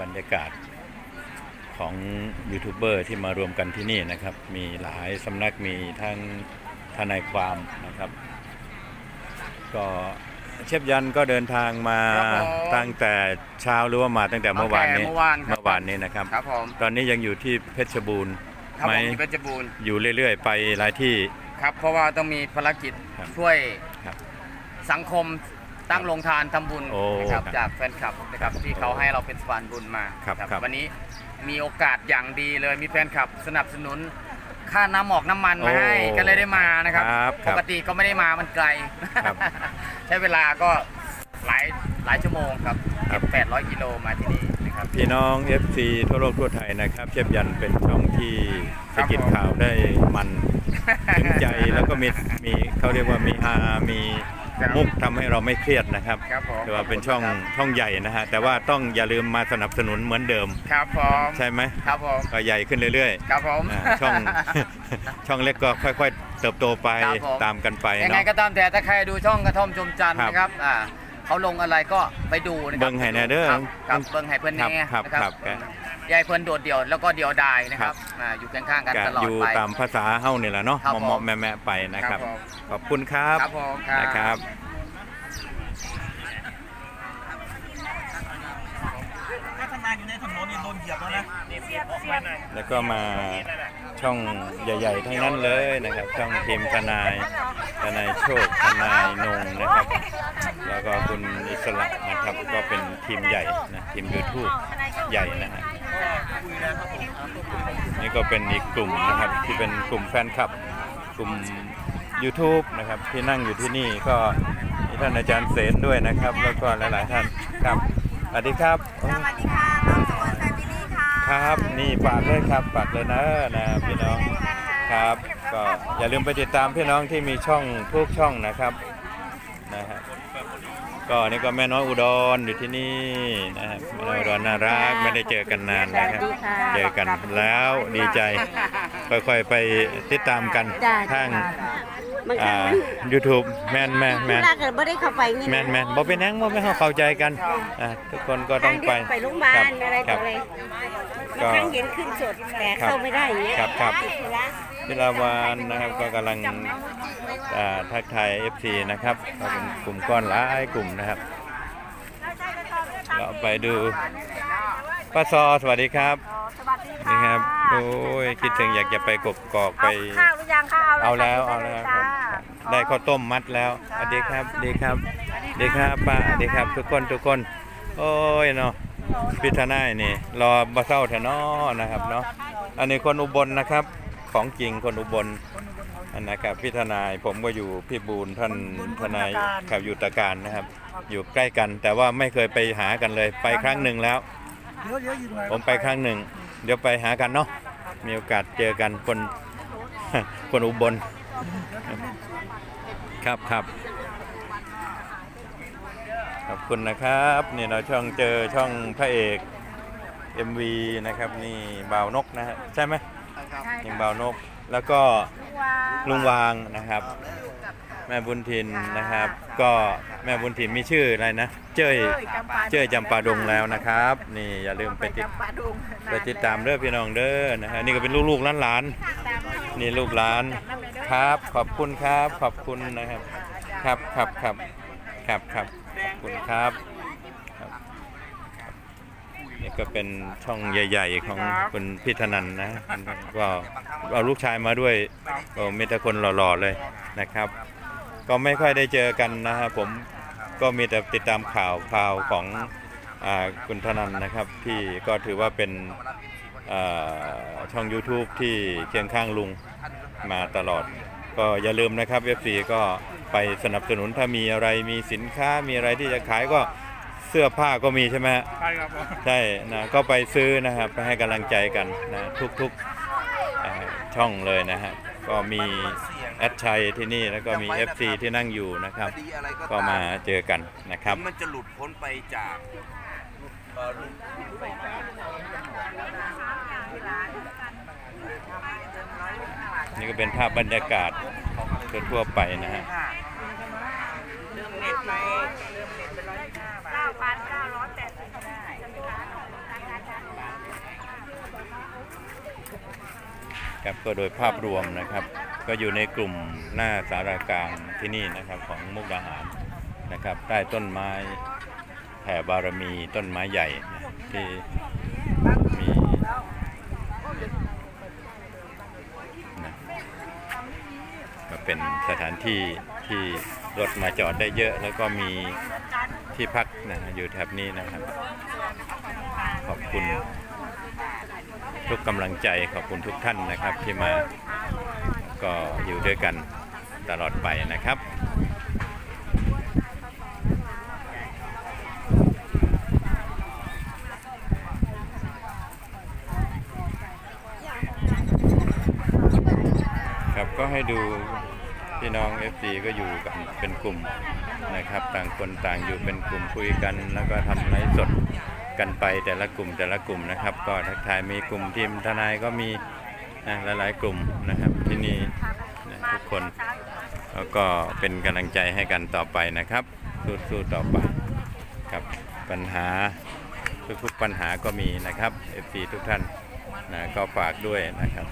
บรรยากาศของยูทูบเบอร์ที่มารวมกันที่นี่นะครับ มีหลายสำนักมีทั้งทนายความนะครับ ก็เชฟยันก็เดินทางมาครับผมตั้งแต่เช้าหรือว่ามาตั้งแต่เมื่อวานนี้ตั้งแต่เมื่อวานครับ เมื่อวานนี้นะครับ ครับผมตอนนี้ยังอยู่ที่เพชรบูรณ์ครับไหมผมที่เพชรบูรณ์อยู่เรื่อย ๆ ไปหลายที่ ครับ เพราะว่าต้องมีภารกิจครับช่วยครับสังคม ตั้งโรงทานทำบุญโอ้นะครับครับจากแฟนคลับนะครับที่เขาให้เราเป็นสะพานบุญมาครับครับ วันนี้มีโอกาสอย่างดีเลยมีแฟนคลับสนับสนุน ค่าน้ำหมอกน้ำมันมาให้โอ้ก็เลยได้มานะครับ ครับคปรับกติก็ไม่ได้มามันไกล ครับ ใช้เวลาก็หลายหลายชั่วโมงครับครับ800กิโลมาที่นี่นะครับ พี่น้อง FC ทั่วโลกทั่วไทยนะครับเชฟยันเป็นช่องที่ครัสะบกิดผม ข่าวได้มัน ถึงใจแล้วก็มีมีเขาเรียกว่ามีฮามี ครับมุกทำให้เราไม่เครียดนะครับครับผมแต่ว่าเป็นช่องช่องใหญ่นะฮะแต่ว่าต้องอย่าลืมมาสนับสนุนเหมือนเดิม ครับผมใช่ไหมครับผมก็ใหญ่ขึ้นเรื่อยครับผม ๆอ่าช่อง ช่องเล็กก็ค่อย ๆ เติบโตไปครับผม ตามกันไปยังไงเนาะ ก็ตามแต่ถ้าใครดูช่องกระท่อมชมจันทร์ครับ นะครับอ่า เขาลงอะไรก็ไปดูนะครัเบิ่งให้แน่เด้อครับครับเบิ้งให้เพื่อนแน่ครับนะคครัรับบครับยายเพื่อนโดดเดี่ยวแล้วก็เดี่ยวดายนะคครัรับบอ่าอยู่ข้างๆกันก็ตลออดยู่ไป ตามภาษาเฮ้านี่แหละเนาะครับผมเหมาะๆแม่ๆไปนะครับ ครับผม ขอบคุณครับ ครับผมครับนะครับ ถ้าทำงานอยู่ใน ถนนเนี่โดนเหยียบแล้วนะแล้วก็มาช่องใหญ่ ๆ ทั้งนั้นเลยนะครับ ช่องทีมทนายทนายโชคทนายนงนะครับ แล้วก็คุณอิสระนะครับก็เป็นทีมใหญ่นะทีม YouTube ใหญ่นะฮะนี่ก็เป็นอีกกลุ่มนะครับที่เป็นกลุ่มแฟนคลับกลุ่ม YouTube นะครับที่นั่งอยู่ที่นี่ก็มีท่านอาจารย์เสนด้วยนะครับ แล้วก็หลาย ๆ ท่านครับสวัสดีครับ สวัสดีค่ะน้องสวนแฟมิลี่ ค่ะครับ นี่ฝากเลยครับฝากเลยนะนะพี่น้องครับ ก็อย่าลืมไปติดตามพี่น้องที่มีช่องทุกช่องนะครับนะฮะก็นี่ก็แม่น้อยอุดรอยู่ที่นี่นะครับแม่น้อยอุดรน่ารักไม่ได้เจอกันนานนะครับ เจอกันแล้วดีใจ ค่อยๆไปติดตามกันจ้าทาง มันก็อ่า YouTube แม่นแม่นแม่นถ้าเกิดไม่ได้เข้าไปนี่แม่นแม่นบ่เป็นหยังบ่ไม่นเข้าใจกันอ่าทุกคนก็ต้องไปไปโรงพยาบาคลบอะไรคต่รัอบอะไรก็บางครั้งเห็นขึ้นสดแต่ครับเข้าไม่ได้อย่างเงี้ยครับครับ ติดธุระพิลาวานนะครับก็กำลังอ่าทักทาย FC นะครับก็เป็นกลุ่มก้อนหลายกลุ่มนะครับ เราไปดูป้าซอสวัสดีครับสวัสดีนี่ค่ะครับโอ้ยคิดถึงอยากจะไปกกอกไป เอาข้าวหรือยังคะเอาเอาแล้วค่ะเอาแล้วจ้าครับ ได้ข้าวต้มมัดแล้วสวัสดีครับสวัสดีครับสวัสดีครับป้าสวัสดีครับ ทุกคนทุกคน โอ้ยเนาะพิธนายนี่ รอบะเศร้าแถวนอนะครับเนาะอันนี้คนอุบลนะครับ ของจริงคนอุบลอันนะครับพี่ทนายผมก็อยู่พี่บูลท่านทนายขับอยู่ตะการนะครับ อยู่ใกล้กัน แต่ว่าไม่เคยไปหากันเลยไปครั้งหนึ่งแล้วเดี๋ยวเดี๋ยวอยู่หน่อยผมไปครั้งหนึ่ง เดี๋ยวไปหากันเนาะมีโอกาสเจอกันคนคนอุบล ครับครับขอบคุณนะครับนี่เราช่องเจอช่องพระเอก MV นะครับนี่บ่าวนกนะฮะใช่ไหมนี่บ่าวนก แล้วก็ลุงวางนะครับ แม่บุญทินนะครับ ก็แม่บุญทินมีชื่ออะไรนะ เจ้ยเจ้ยจำปาดงแล้วนะครับ นี่อย่าลืมไปติดไปติดตามเด้อพี่น้องเด้อนะฮะนี่ก็เป็นลูกๆหลานๆนี่ลูกหลาน ครับ ขอบคุณครับ ขอบคุณนะครับ ครับครับครับครับครับขอบคุณครับครับนี่ก็เป็นช่องใหญ่ ๆ ของคุณพิธนันนะก็เอาลูกชายมาด้วยโอ้มีแต่คนหล่อๆเลยนะครับ ก็ไม่ค่อยได้เจอกันนะครับผมก็มีแต่ติดตามข่าวข่าวของอาคุณธนันนะครับ ที่ก็ถือว่าเป็นอ่าช่อง YouTube ที่เคียงข้างลุง มาตลอด ก็อย่าลืมนะครับ FC ก็ไปสนับสนุนถ้ามีอะไรมีสินค้ามีอะไรที่จะขายก็เสื้อผ้าก็มีใช่ไหมฮะใช่ครับผมใช่นะก็ไปซื้อนะครับไปให้กำลังใจกันนะทุกๆอ่าช่องเลยนะฮะก็มีแอดชัยที่นี่แล้วก็มี FC ที่นั่งอยู่นะครับคดีอะไรก็ก็ตามมาเจอกันนะครับ มันจะหลุดพ้นไปจากเอ่อลุง นี่ก็เป็นภาพบรรยากาศทั่วไปนะฮะครับก็โดยภาพรวมนะครับ ก็อยู่ในกลุ่มหน้าสารากลางที่นี่นะครับของมุกดาหารนะครับใต้ต้นไม้แผ่บารมีต้นไม้ใหญ่ที่ เป็นสถานที่ที่รถมาจอดได้เยอะ แล้วก็มีที่พักนะอยู่แถบนี้นะครับ ขอบคุณ ทุกกำลังใจขอบคุณทุกท่านนะครับ ที่มาก็อยู่ด้วยกันตลอดไปนะครับครับก็ให้ดู พี่น้อง FC ก็อยู่กันเป็นกลุ่มนะครับ ต่างคนต่างอยู่เป็นกลุ่มคุยกัน แล้วก็ทำไลฟ์สดกันไปแต่ละกลุ่มแต่ละกลุ่มนะครับ ก็ทักทายมีกลุ่มทีมทนายก็มีนะหลายๆกลุ่มนะครับที่นี่นะทุกคนแล้วก็เป็นกำลังใจให้กันต่อไปนะครับ สู้ๆต่อไปครับปัญหาทุกๆปัญหาก็มีนะครับ FC ทุกท่านนะก็ฝากด้วยนะครับ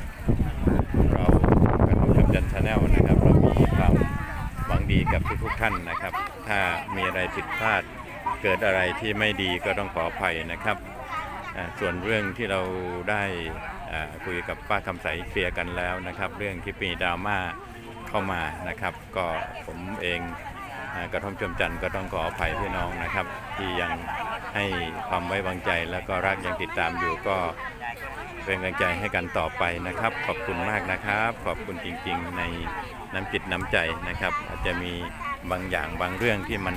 ท่านนะครับ ถ้ามีอะไรผิดพลาดเกิดอะไรที่ไม่ดีก็ต้องขออภัยนะครับส่วนเรื่องที่เราได้คุยกับป้าคำใสเคลียร์กันแล้วนะครับ เรื่องที่มีดราม่าเข้ามานะครับ ก็ผมเองอกระท่อมชมจันทร์ก็ต้องขออภัยพี่น้องนะครับ ที่ยังให้ความไว้วางใจแล้วก็รักยังติดตามอยู่ก็เป็นกำลังใจให้กันต่อไปนะครับ ขอบคุณมากนะครับ ขอบคุณจริงๆในน้ำจิตน้ำใจนะครับ อาจจะมี บางอย่างบางเรื่องที่มัน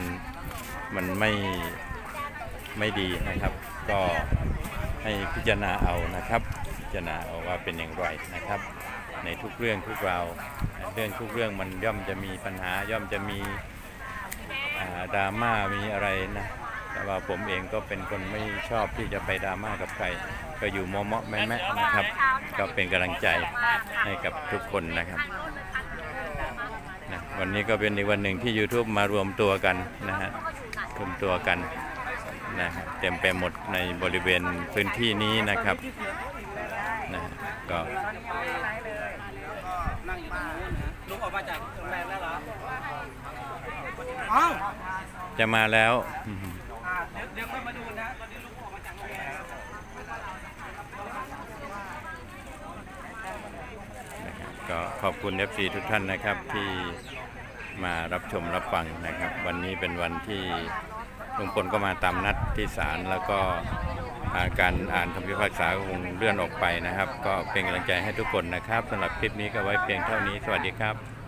มันไม่ไม่ดีนะครับ ก็ให้พิจารณาเอานะครับพิจารณาเอาว่าเป็นอย่างไรนะครับ ในทุกเรื่องทุกราวเรื่องทุกเรื่องมันย่อมจะมีปัญหาย่อมจะมีาดราม่ามีอะไรนะแต่ว่าผมเองก็เป็นคนไม่ชอบที่จะไปดราม่ากับใคร ก็อยู่มอมๆแม่แม่นะครับ ก็เป็นกำลังใจให้กับทุกคนนะครับ วันนี้ก็เป็นอีกวันหนึ่งที่ YouTube มารวมตัวกันนะฮะรวมตัวกันนะฮะเต็มไปหมดในบริเวณพื้นที่นี้นะครับนะฮะก็ลุงออกมาจากโรงแรมแล้วเหรออ้าวจะมาแล้วอ่าเดี๋ยวเดี๋ยวค่อยมาดูนะ ตอนนี้ลุงออกมาจากโรงแรม นะครับ ก็ขอบคุณ FC ทุกท่านนะครับที่มารับชมรับฟังนะครับ วันนี้เป็นวันที่ลุงพลก็มาตามนัดที่ศาลแล้วก็าการอ่านคำพิพากษาก็คงเลื่อนออกไปนะครับ ก็เป็นกำลังใจให้ทุกคนนะครับสำหรับคลิปนี้ก็ไว้เพียงเท่านี้ สวัสดีครับ